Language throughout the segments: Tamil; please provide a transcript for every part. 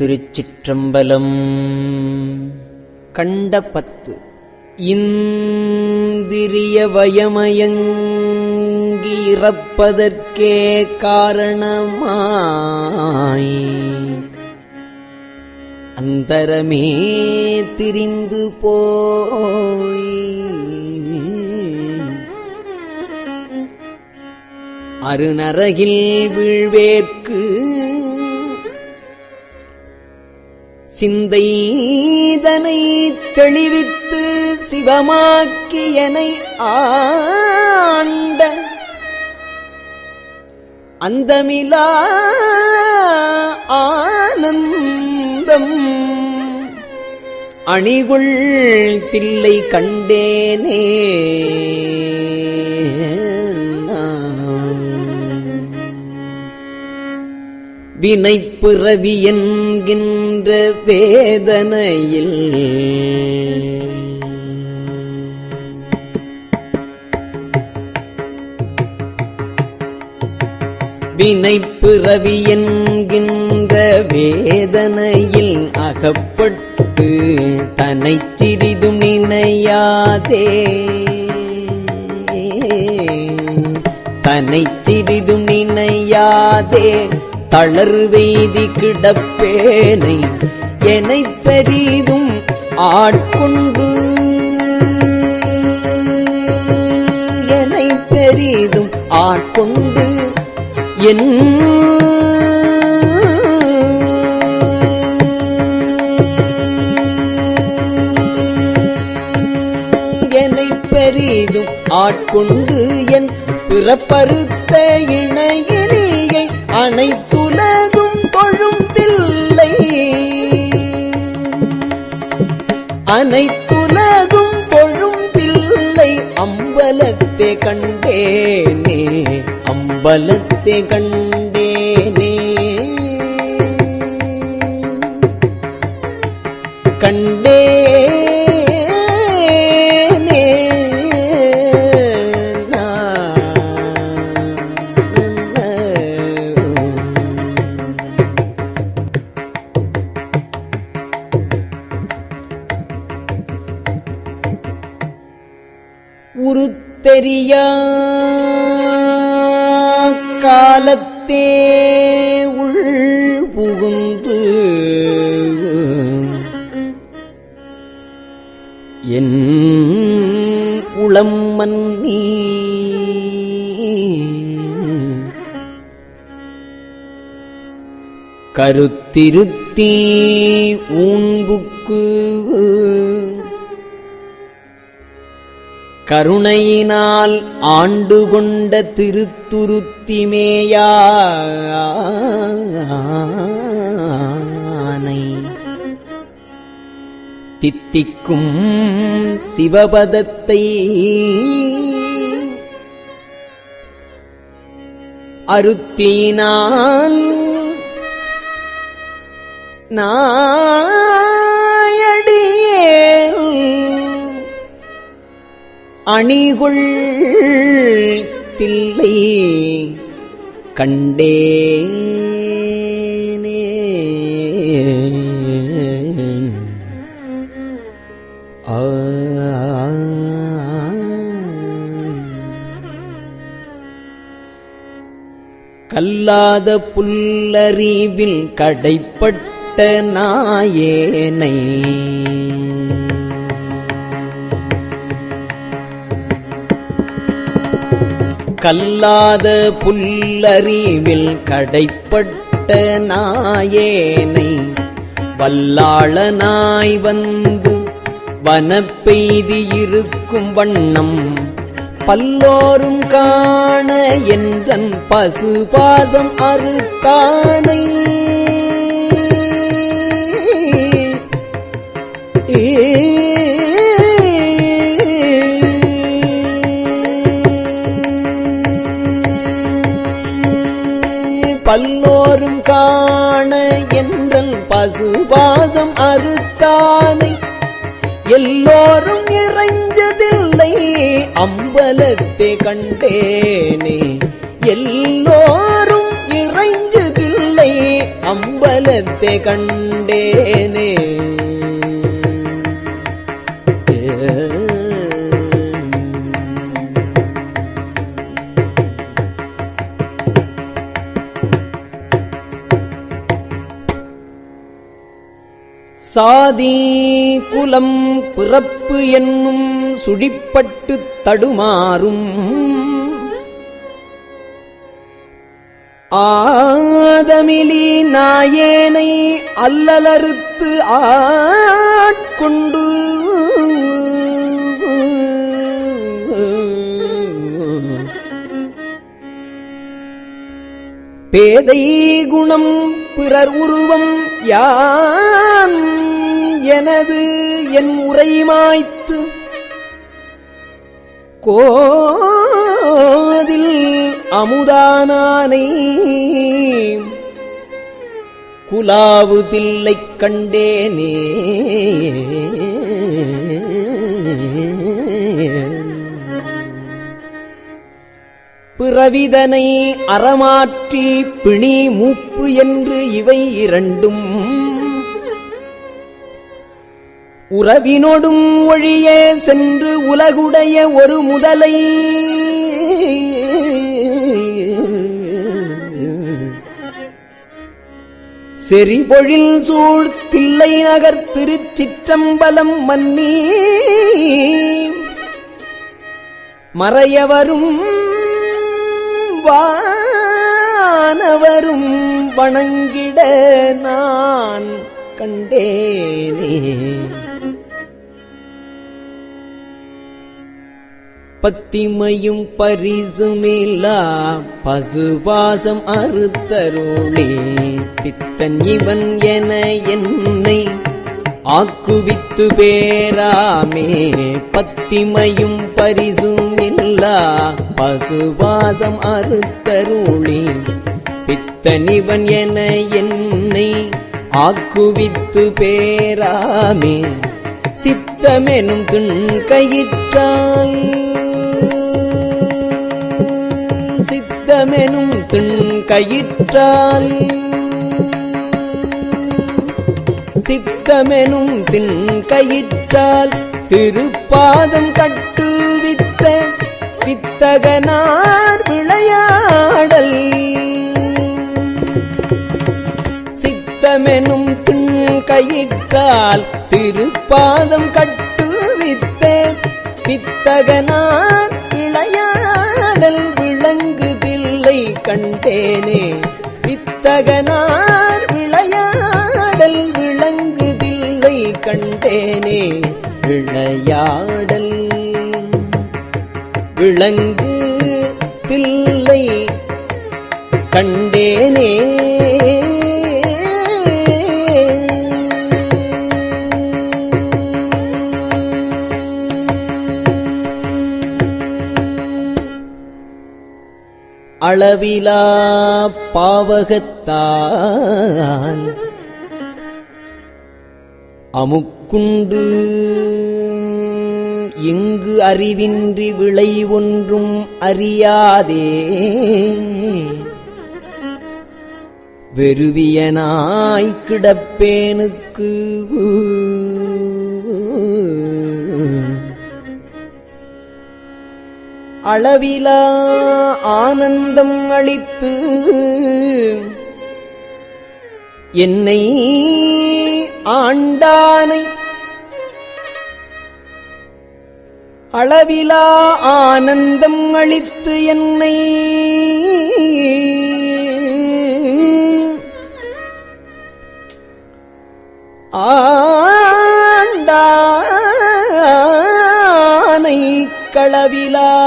திருச்சிற்றம்பலம். கண்ட பத்து. இந்திரிய வயமயங்கி இறப்பதற்கே காரணமாய். அந்தரமே திரிந்து போய். அருநரகில் வீழ்வேற்கு சிந்தைதனை தெளிவித்து சிவமாக்கியனை ஆண்ட அந்தமிலா ஆனந்தம். அணிகுள் தில்லை கண்டேனே வினைப்பிறவி என்கின்ற வேதனையில். வினைப்பிறவி என்கின்ற வேதனையில் அகப்பட்டு தன்னை சிறிதும் நினையாதே. தன்னை சிறிதும் நினையாதே. தளர்வெய்தி கிடப்பேனை என்னை பெரிதும் ஆட்கொண்டு. என்னை பெரிதும் ஆட்கொண்டு. என் என்னை பெரிதும் ஆட்கொண்டு. என் பிறப்பருத்த இணையிலே அனைத்துலகும் கொழுந்தில்லை அனைத்துலகும் தொழும் அம்பலத்தை கண்டேனே அம்பலத்தை கண்டேனே. கண்டே காலத்தே உள் புகுந்து என் உளம் மன்னி கருத்திருத்தி ஊன்புக்கு கருணையினால் ஆண்டு கொண்ட திருத்துருத்திமேயானை. தித்திக்கும் சிவபதத்தை அருத்தினால் நான் அணிகுள் தில்லை கண்டேனே கல்லாத புல்லறிவில் கடைப்பட்ட நாயேனை. கல்லாத புல்லறிவில் கடைப்பட்ட நாயேனை வல்லாளனாய் வந்து வனப்பெய்தி இருக்கும் வண்ணம் பல்லோரும் காண என்றன் பசுபாசம் அறுத்தானை. ஏ அம்பலத்தை கண்டேனே. எல்லோரும் இறைஞ்சதில்லை அம்பலத்தை கண்டேனே. சாதி குலம் பிறப்பு என்னும் சுழிப்பட்டு தடுமாறும். ஆதமிலி நாயேனை அல்லலறுத்து ஆட்கொண்டு பேதை குணம் பிறர் உருவம் யான் எனது என் உரைமாய்த்து கோதில் அமுதானானை குலாவுதில்லைக் கண்டேனே. பிறவிதனை அறமாற்றி பிணி மூப்பு என்று இவை இரண்டும் உறவினொடும் ஒழியே சென்று உலகுடைய ஒரு முதலை. செறிபொழில் சூழ் தில்லை நகர் திருச்சிற்றம்பலம் மன்னி மறையவரும் வானவரும் வணங்கிட நான் கண்டேனே. பத்திமையும் பரிசுமில்லா பசுபாசம் அறுத்தருளே. பித்தன் இவன் என என்னை ஆக்குவித்து பேராமே. பத்திமையும் பரிசுமில்லா பசுபாசம் அறுத்தருளே. பித்தனிவன் என என்னை ஆக்குவித்து பேராமே. சித்தமெனும் துண் கயிற்றால் சித்தமெனும் துண் கயிற்றால். சித்தமெனும் தின் கயிற்றால் திருப்பாதம் கட்டுவித்த வித்தகனார் விளையாடல். சித்தமெனும் தின் கயிற்றால் திருப்பாதம் கட்டுவித்த வித்தகனார் கண்டேனே. வித்தகனார் விளையாடல் விளங்குதில்லை கண்டேனே. விளையாடல் விளங்கு தில்லை கண்டேனே. அளவிலா பாவகத்தான். அமுக்குண்டு இங்கு அறிவின்றி விளை ஒன்றும் அறியாதே. வெறுவியனாய்க் கிடப்பேனுக்கு அளவிலா ஆனந்தம் அளித்து என்னை ஆண்டானை அளவிலா ஆனந்தம் அளித்து என்னை ஆண்டானை. களவிலாவானவரும்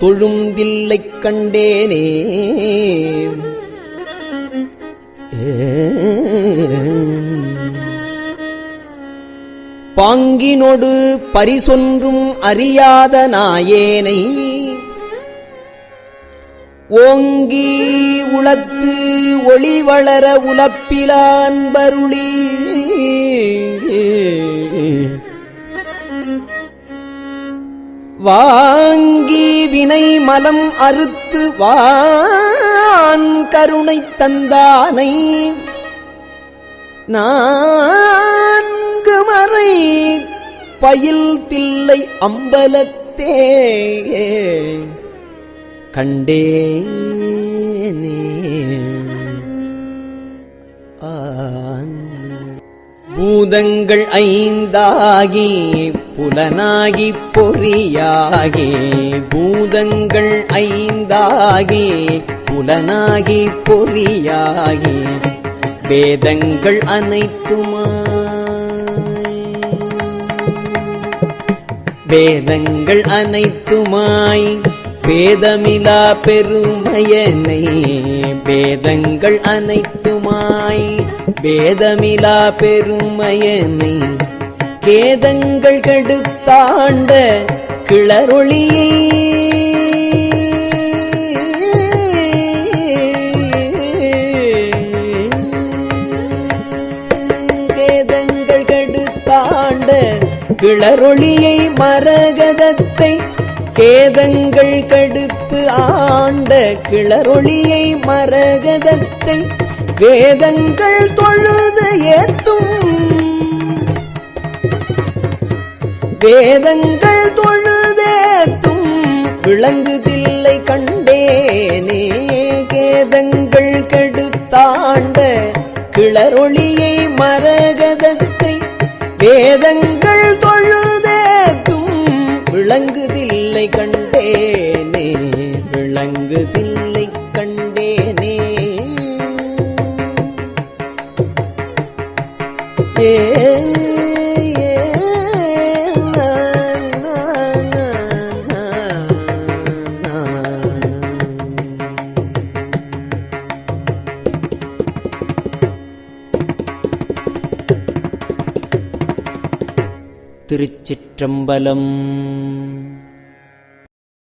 தொழுந்தில்லை கண்டேனே. பாங்கினொடு பரிசொன்றும் அறியாத நாயேனை. ஓங்கி உளத்து ஒளி வளர உலப்பிலான்பருளி வாங்கி வினை மலம் அறுத்து வான் கருணை தந்தானை. நான்கு மறை பயில் தில்லை அம்பலத்தே கண்டே பூதங்கள் ஐந்தாகி புலனாகி பொறியாகி பூதங்கள் ஐந்தாகி புலனாகி பொறியாகி வேதங்கள் அனைத்துமா? வேதங்கள் அனைத்துமாய் வேதமிலா பெருமையனை வேதங்கள் அனைத்துமாய் வேதமிலா பெருமையனை வேதங்கள் கெடுத்தாண்ட கிளரொளியை. வேதங்கள் கெடுத்தாண்ட கிளரொளியை மரகதத்தை கேதங்கள் கடுத்து ஆண்ட கிளரொளியை மரகதத்தை வேதங்கள் தொழுது ஏற்ற வேதங்கள் தொழுதேத்தும் விளங்குதில்லை கண்டேனே. கேதங்கள் கெடுத்தாண்ட கிளரொளியை மரகதத்தை வேதங்கள் தொழுதேத்தும் விளங்குதில்லை கண்டேனே. விளங்குதில்லை கண்டேனே. ஏ त्र्यम्बलम्